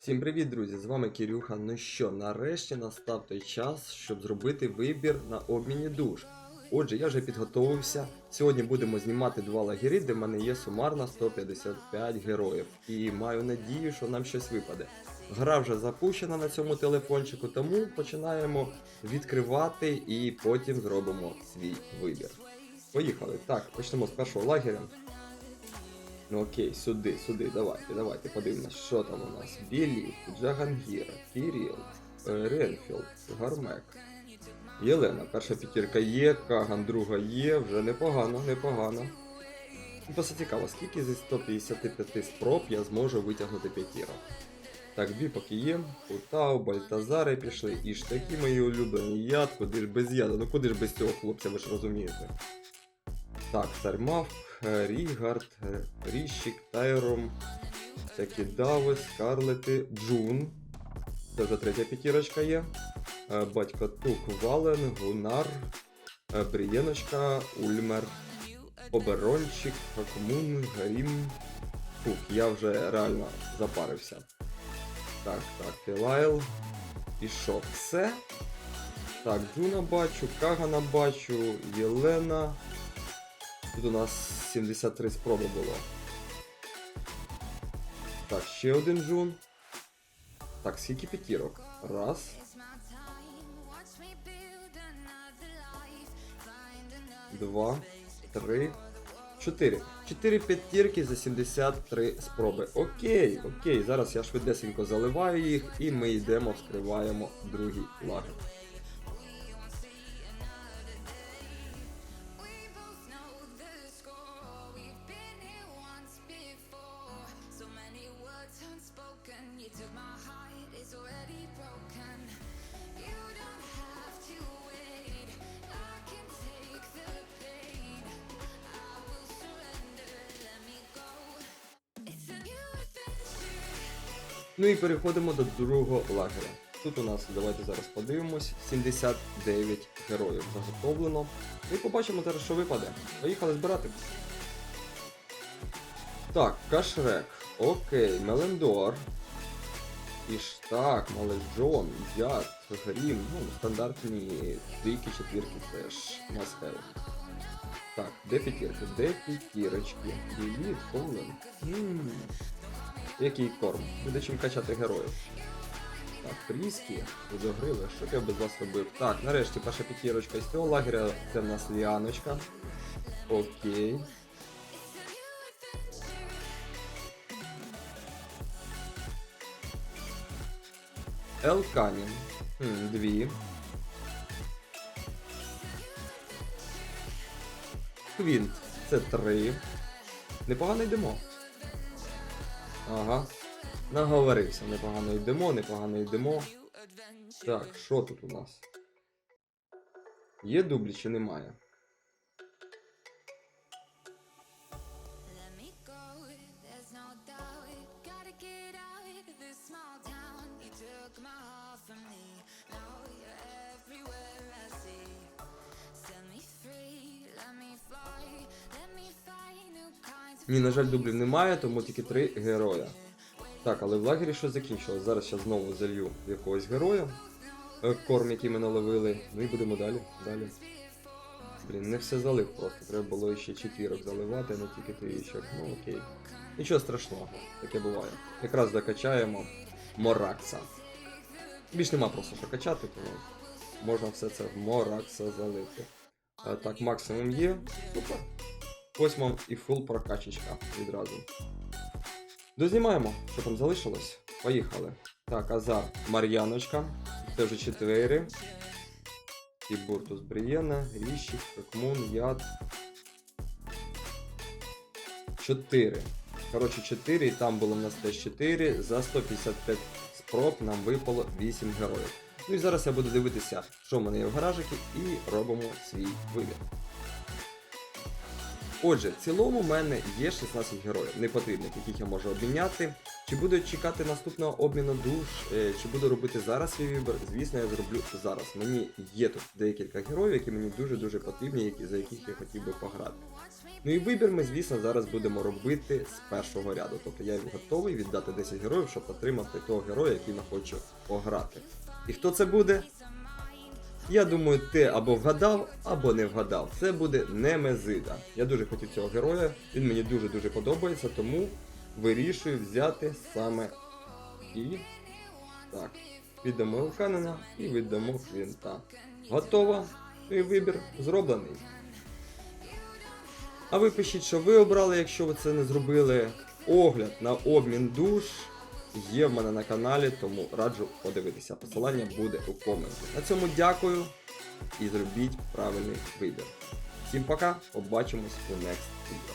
Всім привіт, друзі! З вами Кирюха. Ну що, нарешті настав той час, щоб зробити вибір на обміні душ. Отже, я вже підготовився. Сьогодні будемо знімати два лагері, де в мене є сумарно 155 героїв. І маю надію, що нам щось випаде. Гра вже запущена на цьому телефончику, тому починаємо відкривати і потім зробимо свій вибір. Поїхали. Так, почнемо з першого лагеря. Ну окей, сюди, сюди, давайте, давайте подивимось, що там у нас. Білі, Джагангіра, Кіріл, е, Ренфілд, Гармек. Єлена, перша п'ятірка є, Каган друга є, вже непогано, непогано. Ну, Просто цікаво, скільки зі 155 спроб я зможу витягнути п'ятірок. Так, дві поки є. Путау, Бальтазари пішли. І ж такі мої улюблені яд, куди ж без яда, ну куди ж без цього хлопця, ви ж розумієте. Так, Сармав, е, Рігард, е, Ріщик, Тайром, всякі Дави, Скарлети, Джун. Це вже третя п'ятірочка є. Е, Батько Тук, Вален, Гунар, Брієночка, Ульмер, Оберончик, Хакмун, Гарім. Фух, я вже реально запарився. Так, так, Філайл. Пішов. Все. Так, Джуна бачу, Кагана бачу, Єлена. Тут у нас 73 спроби було. Так, ще один джун. Так, скільки п'ятірок? Раз. Два, три, чотири. Чотири п'ятірки за 73 спроби. Окей, окей. Зараз я швидесенько заливаю їх і ми йдемо, вскриваємо другий лагер. Ну і переходимо до другого лагеря. Тут у нас, давайте зараз подивимось, 79 героїв заготовлено. І побачимо зараз, що випаде. Поїхали збирати. Так, Кашрек, окей, Мелендор. Іштак, Маледжон, Яд, Грім, ну, стандартні трійки, четвірки теж мастер. Так, де п'ятірки? Де п'ятірочки? Білі, Колен. Який корм? Буде чим качати героїв. Так, Пріскі, Водогрили, що б я без вас робив? Так, нарешті перша п'ятірочка із цього лагеря, це в нас Ліаночка. Окей. Елканін. Хм, дві. Квінт. Це три. Непогано йдемо. Ага. Наговорився. Непогано йдемо, непогано йдемо. Так, що тут у нас? Є дублі чи немає? Ні, на жаль, дублів немає, тому тільки три героя. Так, але в лагері щось закінчилось. Зараз я знову залью якогось героя. Е, Корм, який ми наловили. Ну і будемо далі. Далі. Блін, не все залив просто. Треба було ще четвірок заливати, не тільки трієчок. Ну окей. Нічого страшного, таке буває. Якраз докачаємо Моракса. Більш нема просто що качати, тому можна все це в Моракса залити. А, так, максимум є. Супер. Ось вам і фул прокачечка відразу. Дознімаємо, що там залишилось. Поїхали. Так, Азар Мар'яночка. Це вже четвери. І Буртус Брієна, Ріщик, Кокмун, Яд. Чотири. Коротше, 4, і там було в нас теж 4. За 155 спроб нам випало 8 героїв. Ну і зараз я буду дивитися, що в мене є в гаражикі, і робимо свій вибір. Отже, в цілому в мене є 16 героїв непотрібних, яких я можу обміняти. Чи буду чекати наступного обміну душ, е, чи буду робити зараз свій вибір? Звісно, я зроблю зараз. Мені є тут декілька героїв, які мені дуже-дуже потрібні, які, за яких я хотів би пограти. Ну і вибір ми, звісно, зараз будемо робити з першого ряду. Тобто я готовий віддати 10 героїв, щоб отримати того героя, який я хочу пограти. І хто це буде? Я думаю, ти або вгадав, або не вгадав. Це буде Немезида. Я дуже хотів цього героя, він мені дуже-дуже подобається, тому вирішую взяти саме і. Так. Віддамо Елканена і віддамо Квінта. Готово. І вибір зроблений. А ви пишіть, що ви обрали, якщо ви це не зробили. Огляд на обмін душ є в мене на каналі, тому раджу подивитися. Посилання буде у коменті. На цьому дякую і зробіть правильний вибір. Всім пока, побачимось у next відео.